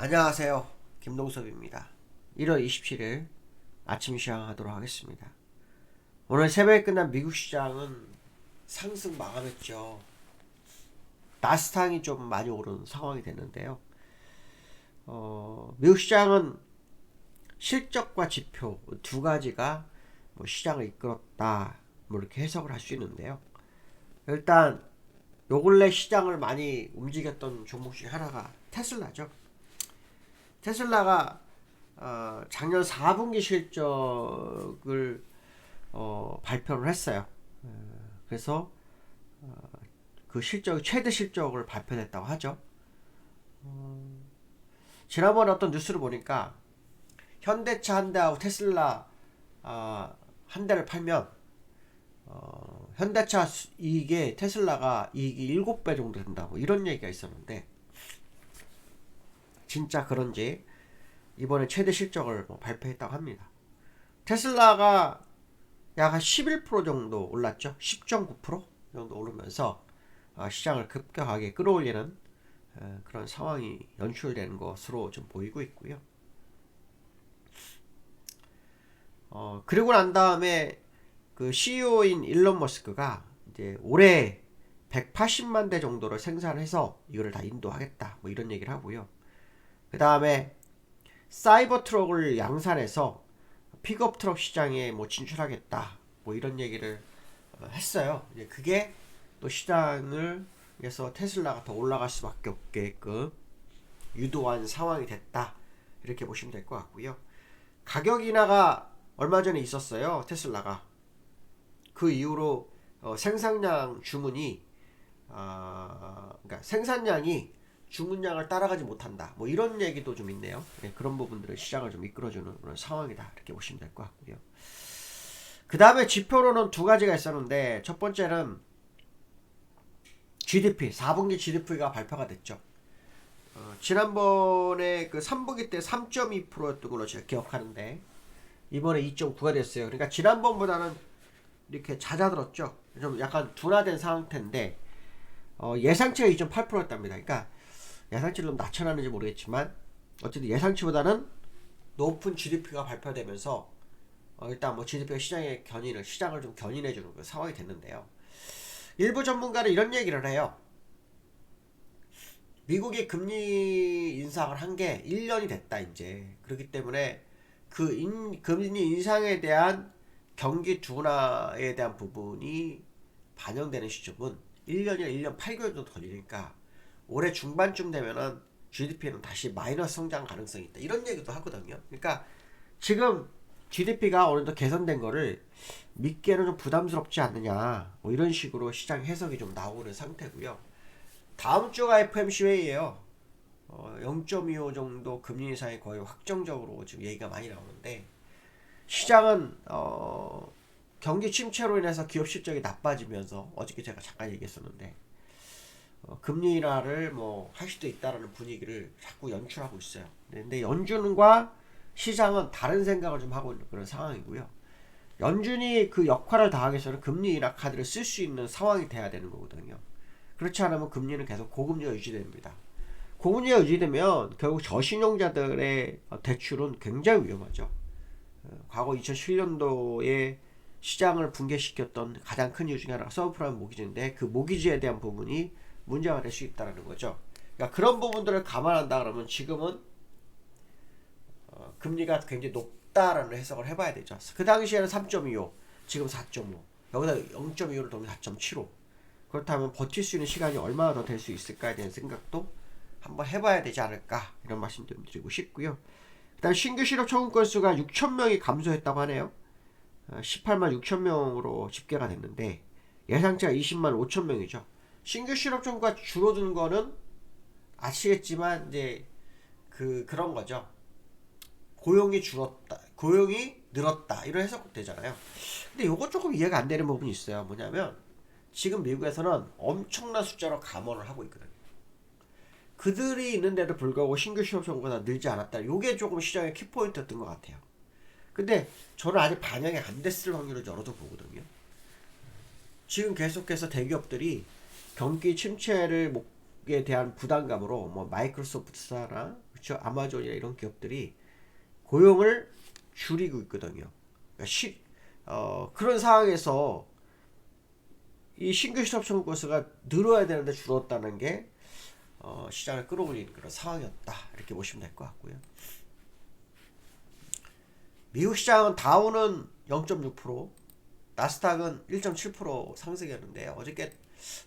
안녕하세요. 김동섭입니다. 1월 27일 아침 시작하도록 하겠습니다. 오늘 새벽에 끝난 미국 시장은 상승 마감했죠. 나스닥이 좀 많이 오른 상황이 됐는데요. 어, 미국 시장은 실적과 지표 두 가지가 뭐 시장을 이끌었다 뭐 이렇게 해석을 할 수 있는데요. 일단 요 근래 시장을 많이 움직였던 종목 중에 하나가 테슬라죠. 테슬라가 어, 작년 4분기 실적을 어, 발표를 했어요. 어, 그래서 어, 그 실적 최대 실적을 발표했다고 하죠. 어, 지난번에 어떤 뉴스를 보니까 현대차 한 대하고 테슬라 아, 한 대를 팔면 어, 현대차 수- 이익에 테슬라가 이익이 7배 정도 된다고 이런 얘기가 있었는데 진짜 그런지 이번에 최대 실적을 뭐 발표했다고 합니다. 테슬라가 약 한 11% 정도 올랐죠. 10.9% 정도 오르면서 어, 시장을 급격하게 끌어올리는 어, 그런 상황이 연출되는 것으로 좀 보이고 있고요. 어, 그리고 난 다음에 그 CEO인 일론 머스크가 이제 올해 180만 대 정도를 생산해서 이거를 다 인도하겠다. 뭐 이런 얘기를 하고요. 그 다음에 사이버 트럭을 양산해서 픽업 트럭 시장에 뭐 진출하겠다. 뭐 이런 얘기를 어, 했어요. 이제 그게 또 시장을 위해서 테슬라가 더 올라갈 수밖에 없게끔 유도한 상황이 됐다. 이렇게 보시면 될 것 같고요. 가격 인하가 얼마 전에 있었어요. 테슬라가. 그 이후로 어, 생산량 주문이 아, 그러니까 생산량이 주문량을 따라가지 못한다. 뭐 이런 얘기도 좀 있네요. 네, 그런 부분들은 시장을 좀 이끌어주는 그런 상황이다. 이렇게 보시면 될 것 같고요. 그 다음에 지표로는 두 가지가 있었는데 첫 번째는 GDP 4분기 GDP가 발표가 됐죠. 어, 지난번에 그 3분기 때 3.2%였던 걸로 제가 기억하는데 이번에 2.9가 됐어요. 그러니까 지난번보다는 이렇게 잦아들었죠. 좀 약간 둔화된 상태인데 어, 예상치가 2.8%였답니다. 그러니까 예상치를 좀 낮춰놨는지 모르겠지만 어쨌든 예상치보다는 높은 GDP가 발표되면서 어, 일단 뭐 GDP가 시장의 견인을 시장을 좀 견인해주는 그 상황이 됐는데요. 일부 전문가는 이런 얘기를 해요. 미국이 금리 인상을 한 게 1년이 됐다 이제 그렇기 때문에 그 인, 금리 인상에 대한 경기 둔화에 대한 부분이 반영되는 시점은 1년이나 1년 8개월 정도 걸리니까 올해 중반쯤 되면은 GDP는 다시 마이너스 성장 가능성이 있다. 이런 얘기도 하거든요. 그러니까 지금 GDP가 어느 정도 개선된 거를 믿기에는 좀 부담스럽지 않느냐. 뭐 이런 식으로 시장 해석이 좀 나오는 상태고요. 다음 주가 FMC 회의예요. 어, 0.25 정도 금리 인상이 거의 확정적으로 지금 얘기가 많이 나오는데 시장은 어, 경기 침체로 인해서 기업 실적이 나빠지면서 어저께 제가 잠깐 얘기했었는데 어, 금리 인하를 뭐 할 수도 있다라는 분위기를 자꾸 연출하고 있어요. 네, 근데 연준과 시장은 다른 생각을 좀 하고 있는 그런 상황이고요. 연준이 그 역할을 다하기 위해서는 금리 인하 카드를 쓸 수 있는 상황이 돼야 되는 거거든요. 그렇지 않으면 금리는 계속 고금리가 유지됩니다. 고금리가 유지되면 결국 저신용자들의 어, 대출은 굉장히 위험하죠. 어, 과거 2007년도에 시장을 붕괴시켰던 가장 큰 이유 중에 하나가 서브프라임 모기지인데 그 모기지에 대한 부분이 문제가 될 수 있다는 거죠. 그러니까 그런 부분들을 감안한다 그러면 지금은 어, 금리가 굉장히 높다라는 해석을 해봐야 되죠. 그 당시에는 3.25, 지금 4.5, 여기다 0.25를 더하면 4.75. 그렇다면 버틸 수 있는 시간이 얼마나 더 될 수 있을까에 대한 생각도 한번 해봐야 되지 않을까 이런 말씀 좀 드리고 싶고요. 그다음 신규 실업 청구 건수가 6천 명이 감소했다고 하네요. 어, 18만 6천 명으로 집계가 됐는데 예상치가 20만 5천 명이죠. 신규 실업 청구가 줄어드는 거는 아시겠지만 이제 그 그런 거죠. 고용이 줄었다, 고용이 늘었다 이런 해석 되잖아요. 근데 요거 조금 이해가 안 되는 부분이 있어요. 뭐냐면 지금 미국에서는 엄청난 숫자로 감원을 하고 있거든요. 그들이 있는데도 불구하고 신규 실업 청구가 늘지 않았다. 요게 조금 시장의 키포인트였던 것 같아요. 근데 저는 아직 반영이 안 됐을 확률을 저도 보거든요. 지금 계속해서 대기업들이 경기 침체를 목, 중국에 대한 부담감으로 뭐 마이크로소프트사나 그렇죠 아마존이나 이런 기업들이 고용을 줄이고 있거든요. 그러니까 시, 어, 그런 상황에서 이 신규 실업 청구수가 늘어야 되는데 줄었다는 게 어, 시장을 끌어올리는 그런 상황이었다 이렇게 보시면 될 것 같고요. 미국 시장은 다우는 0.6%, 나스닥은 1.7% 상승이었는데 어저께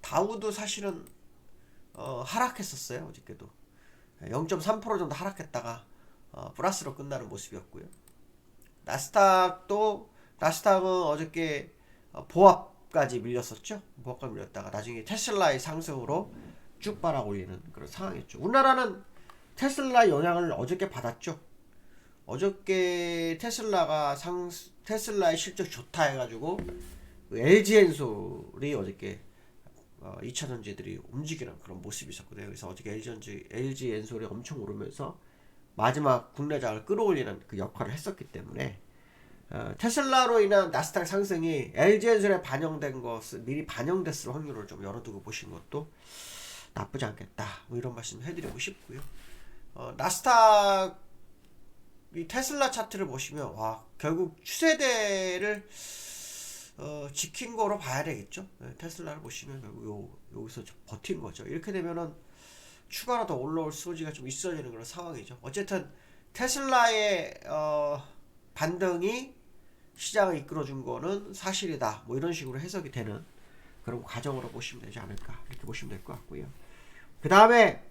다우도 사실은 어, 하락했었어요. 어저께도 0.3% 정도 하락했다가 어, 플러스로 끝나는 모습이었고요. 나스닥도 나스닥은 어저께 어, 보합까지 밀렸었죠. 보합까지 밀렸다가 나중에 테슬라의 상승으로 쭉 빨아 올리는 그런 상황이었죠. 우리나라는 테슬라 영향을 어저께 받았죠. 어저께 테슬라가 상 테슬라의 실적 좋다 해가지고 그 LG 엔솔이 어저께 어, 2차 전지들이 움직이는 그런 모습이 있었거든요. 그래서 어저께 LG 전지 LG 엔솔이 엄청 오르면서 마지막 국내장을 끌어올리는 그 역할을 했었기 때문에 어, 테슬라로 인한 나스닥 상승이 LG 엔솔에 반영된 것을 미리 반영됐을 확률을 좀 열어두고 보신 것도 나쁘지 않겠다. 뭐 이런 말씀 해드리고 싶고요. 어, 나스닥 이 테슬라 차트를 보시면 와 결국 추세대를 어, 지킨 거로 봐야 되겠죠. 네, 테슬라를 보시면 결국 요, 여기서 좀 버틴 거죠. 이렇게 되면은 추가로 더 올라올 소지가 좀 있어지는 그런 상황이죠. 어쨌든 테슬라의 어, 반등이 시장을 이끌어준 거는 사실이다. 뭐 이런 식으로 해석이 되는 그런 과정으로 보시면 되지 않을까 이렇게 보시면 될 것 같고요. 그 다음에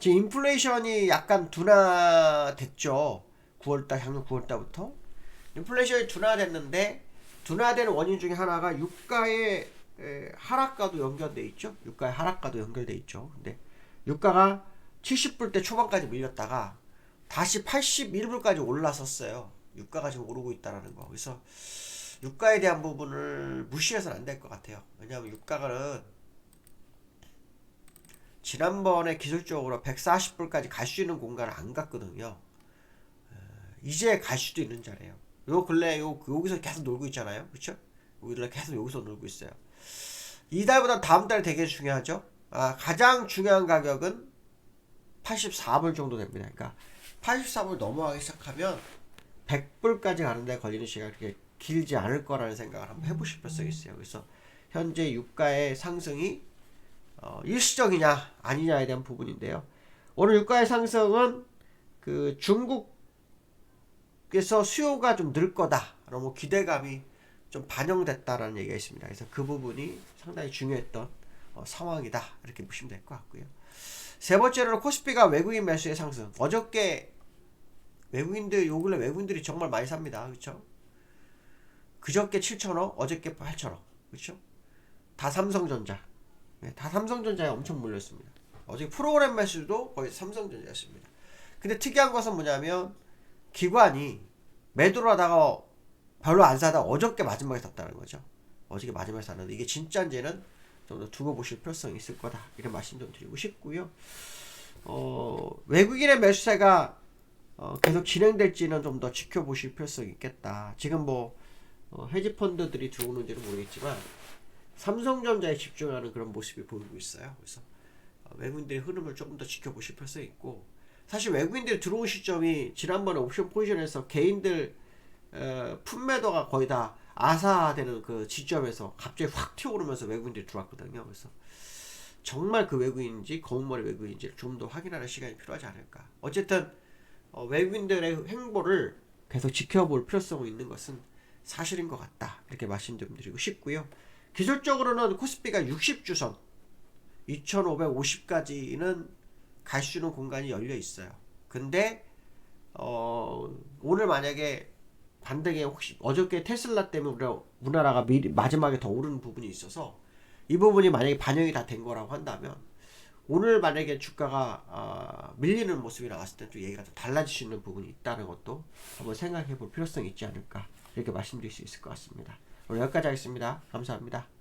지금 인플레이션이 약간 둔화됐죠. 9월달 향후 9월달부터 인플레이션이 둔화됐는데 둔화되는 원인 중에 하나가 유가의 에, 하락과도 연결돼 있죠. 유가의 하락과도 연결돼 있죠. 근데 유가가 70불대 초반까지 밀렸다가 다시 81불까지 올라섰어요. 유가가 지금 오르고 있다라는 거. 그래서 유가에 대한 부분을 무시해서는 안 될 것 같아요. 왜냐하면 유가는 지난번에 기술적으로 140불까지 갈 수 있는 공간을 안 갔거든요. 어, 이제 갈 수도 있는 자리예요. 요 근래 요 여기서 계속 놀고 있잖아요. 그렇죠? 우리들 계속 여기서 놀고 있어요. 이달보다 다음 달 되게 중요하죠. 아, 가장 중요한 가격은 84불 정도 됩니다. 그러니까 84불 넘어가기 시작하면 100불까지 가는데 걸리는 시간이 그렇게 길지 않을 거라는 생각을 한번 해보실 필요성이 있어요. 그래서 현재 유가의 상승이 어, 일시적이냐 아니냐에 대한 부분인데요. 오늘 유가의 상승은 그 중국 에서 수요가 좀 늘 거다. 뭐 기대감이 좀 반영됐다라는 얘기가 있습니다. 그래서 그 부분이 상당히 중요했던 어, 상황이다. 이렇게 보시면 될 것 같고요. 세 번째로는 코스피가 외국인 매수의 상승. 어저께 외국인들 요 근래 외국인들이 정말 많이 삽니다. 그렇죠? 그저께 7천억, 어저께 8천억. 그렇죠? 다 삼성전자. 네, 다 삼성전자에 엄청 몰렸습니다. 어제 프로그램 매수도 거의 삼성전자였습니다. 근데 특이한 것은 뭐냐면 기관이 매도를 하다가 별로 안 사다 어저께 마지막에 샀다는 거죠. 어저께 마지막에 샀는데 이게 진짜인지는 좀 더 두고 보실 필요성이 있을 거다. 이런 말씀 좀 드리고 싶고요. 어, 외국인의 매수세가 어, 계속 진행될지는 좀 더 지켜보실 필요성이 있겠다. 지금 뭐 어, 헤지 펀드들이 들어오는지는 모르겠지만 삼성전자에 집중하는 그런 모습이 보이고 있어요. 그래서 어, 외국인들의 흐름을 조금 더 지켜보실 필요성이 있고 사실 외국인들이 들어온 시점이 지난번에 옵션 포지션에서 개인들 어, 품매도가 거의 다 아사되는 그 지점에서 갑자기 확 튀어오르면서 외국인들이 들어왔거든요. 그래서 정말 그 외국인인지 검은머리 외국인인지를 좀 더 확인하는 시간이 필요하지 않을까. 어쨌든 어, 외국인들의 행보를 계속 지켜볼 필요성이 있는 것은 사실인 것 같다. 이렇게 말씀 좀 드리고 싶고요. 기술적으로는 코스피가 60주선 2550까지는 갈수 있는 공간이 열려 있어요. 근데 어, 오늘 만약에 반등에 혹시 어저께 테슬라 때문에 우리나라가 미리 마지막에 더 오르는 부분이 있어서 이 부분이 만약에 반영이 다 된 거라고 한다면 오늘 만약에 주가가 어, 밀리는 모습이 나왔을 때 또 얘기가 좀 달라질 수 있는 부분이 있다는 것도 한번 생각해 볼 필요성이 있지 않을까 이렇게 말씀드릴 수 있을 것 같습니다. 오늘 여기까지 하겠습니다. 감사합니다.